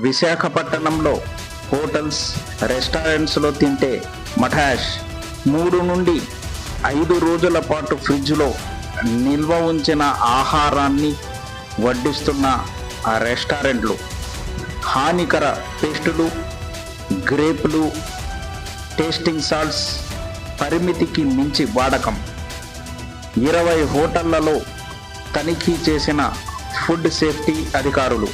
విశాఖపట్నంలో హోటల్స్ రెస్టారెంట్స్లో తింటే మఠాష్ మూడు నుండి ఐదు రోజుల పాటు ఫ్రిడ్జ్లో నిల్వ ఉంచిన ఆహారాన్ని వడ్డిస్తున్న ఆ రెస్టారెంట్లు. హానికర పేస్టులు గ్రేపులు టేస్టింగ్ సాల్ట్స్ పరిమితికి మించి వాడకం. ఇరవై హోటళ్ళలో తనిఖీ చేసిన ఫుడ్ సేఫ్టీ అధికారులు